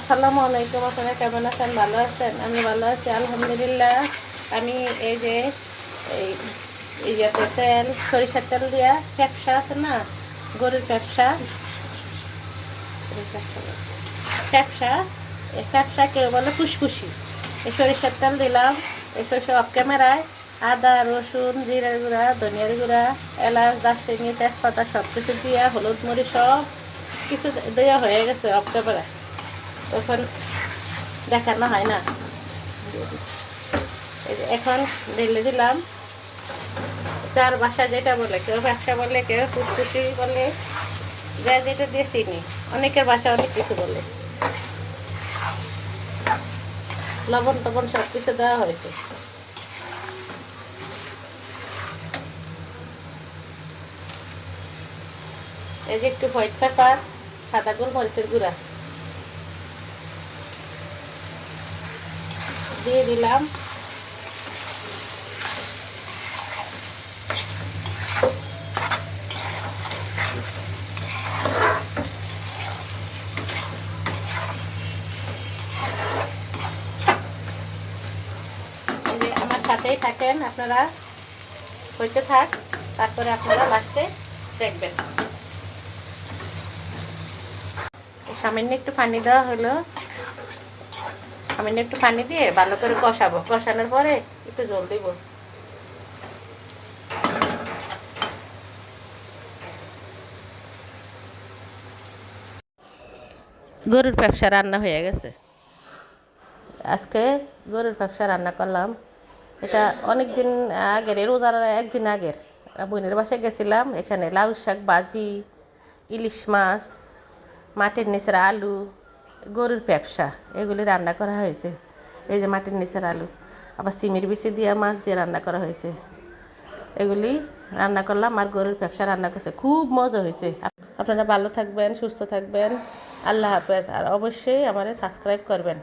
আসসালামু আলাইকুম, আপনারা কেমন আছেন? ভালো আছেন? আমি ভালো আছি, আলহামদুলিল্লাহ। আমি এই যে, এই ইয়াতে তেল, সরিষার তেল দিয়া ব্যবসা আছে না? গরুর ব্যবসা। ব্যবসা ব্যবসা কেউ বলে ফুসফুসি। এই সরিষার তেল দিলাম, এই সরিষা অফ ক্যামেরায় আদা, রসুন, জিরা গুঁড়া, ধনিয়ার গুঁড়া, এলাচ, দারচিনি, তেজপাতা সব কিছু দিয়া, হলুদ মরিচ সব কিছু দেওয়া হয়ে গেছে অফ ক্যামেরায় তখন দেখানো হয় না। এখন ঢেলে দিলাম। যার বাসা যেটা বলে, কেউ ব্যবসা বলে, কেউ ফুসফুসি বলে, যা যেটা দিয়ে চিনি, অনেকের বাসা অনেক কিছু বলে। লবণ টবণ সব কিছু দেওয়া হয়েছে। এই যে একটু হোয়াইট পেপার, সাদা গোলমরিচের গুঁড়া। দিয়ে দিলাম। আমার সাথেই থাকেন আপনারা। হইতে থাক, তারপরে আপনারা লাস্টে দেখবেন। সামান্য একটু পানি দেওয়া হলো। সামান্য একটু পানি দিয়ে ভালো করে কষাবো। কষানোর পরে একটু জল দিব। গরুর ব্যবসা রান্না হয়ে গেছে। আজকে গরুর ব্যবসা রান্না করলাম। এটা অনেক দিন আগের রোজার একদিন আগের। বোনের বাসায় গেছিলাম এখানে লাউ শাক বাজি ইলিশ মাছ মাটির নিচের আলু গরুর ব্যবসা, এগুলি রান্না করা হয়েছে। এই যে মাটির নিচের আলু, আবার সিমের বিচি দিয়ে, মাছ দিয়ে রান্না করা হয়েছে। এগুলি রান্না করলাম আর গরুর ব্যবসা রান্না করছে। খুব মজা হয়েছে। আপনারা ভালো থাকবেন, সুস্থ থাকবেন। আল্লাহ হাফেজ। আর অবশ্যই আমারে সাবস্ক্রাইব করবেন।